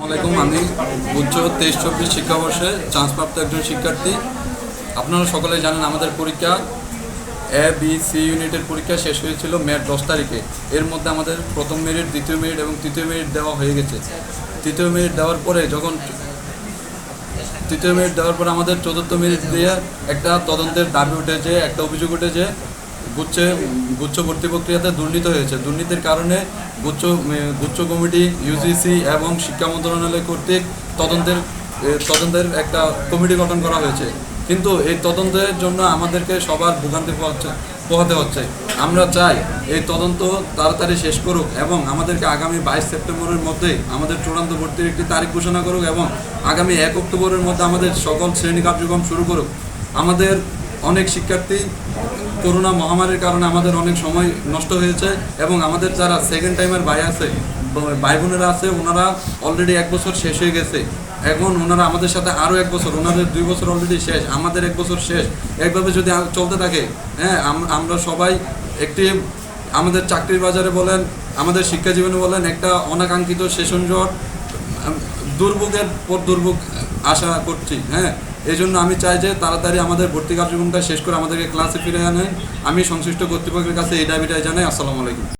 আসসালামাইকুম আমি উচ্চ তেইশ চব্বিশ শিক্ষাবর্ষে চান্সপ্রাপ্ত একজন শিক্ষার্থী। আপনারা সকলে জানেন আমাদের পরীক্ষা এ বি সি ইউনিটের পরীক্ষা শেষ হয়েছিল মে দশ তারিখে। এর মধ্যে আমাদের প্রথম মেরিট দ্বিতীয় মেরিট এবং তৃতীয় মেরিট দেওয়া হয়ে গেছে। তৃতীয় মেরিট দেওয়ার পরে যখন তৃতীয় মেরিট দেওয়ার পর আমাদের চতুর্থ মেরিট দিয়ে একটা তদন্তের দাবি উঠেছে, একটা অভিযোগ উঠেছে। গুচ্ছে, গুচ্ছ ভর্তি প্রক্রিয়াতে দুর্নীতি হয়েছে। দুর্নীতির কারণে গুচ্ছ গুচ্ছ কমিটি ইউজিসি এবং শিক্ষা মন্ত্রণালয় কর্তৃক তদন্তের তদন্তের একটা কমিটি গঠন করা হয়েছে। কিন্তু এই তদন্তের জন্য আমাদেরকে সবার ভোগান্তি পোহাচ্ছে পোহাতে হচ্ছে। আমরা চাই এই তদন্ত তাড়াতাড়ি শেষ করুক এবং আমাদেরকে আগামী বাইশ সেপ্টেম্বরের মধ্যে আমাদের চূড়ান্ত ভর্তির একটি তারিখ ঘোষণা করুক এবং আগামী এক অক্টোবরের মধ্যে আমাদের সকল শ্রেণি কার্যক্রম শুরু করুক। আমাদের অনেক শিক্ষার্থী করোনা মহামারীর কারণে আমাদের অনেক সময় নষ্ট হয়েছে এবং আমাদের যারা সেকেন্ড টাইমের ভাই আছে, ভাই বোনেরা আছে, ওনারা অলরেডি এক বছর শেষ হয়ে গেছে। এখন ওনারা আমাদের সাথে আরও এক বছর, ওনাদের দুই বছর অলরেডি শেষ, আমাদের এক বছর শেষ। একভাবে যদি চলতে থাকে হ্যাঁ আমরা সবাই একটি আমাদের চাকরির বাজারে বলেন, আমাদের শিক্ষা জীবনে বলেন, একটা অনাকাঙ্ক্ষিত সেশন জট দুর্ভোগের পর দুর্ভোগ আশা করছি হ্যাঁ? এই জন্য আমি চাই যে তাড়াতাড়ি আমাদের ভর্তি কার্যক্রমটা শেষ করে আমাদেরকে ক্লাসে ফিরে আনেন। আমি সংশ্লিষ্ট কর্তৃপক্ষের কাছে এই দাবিটাই জানাই। আসসালামু আলাইকুম।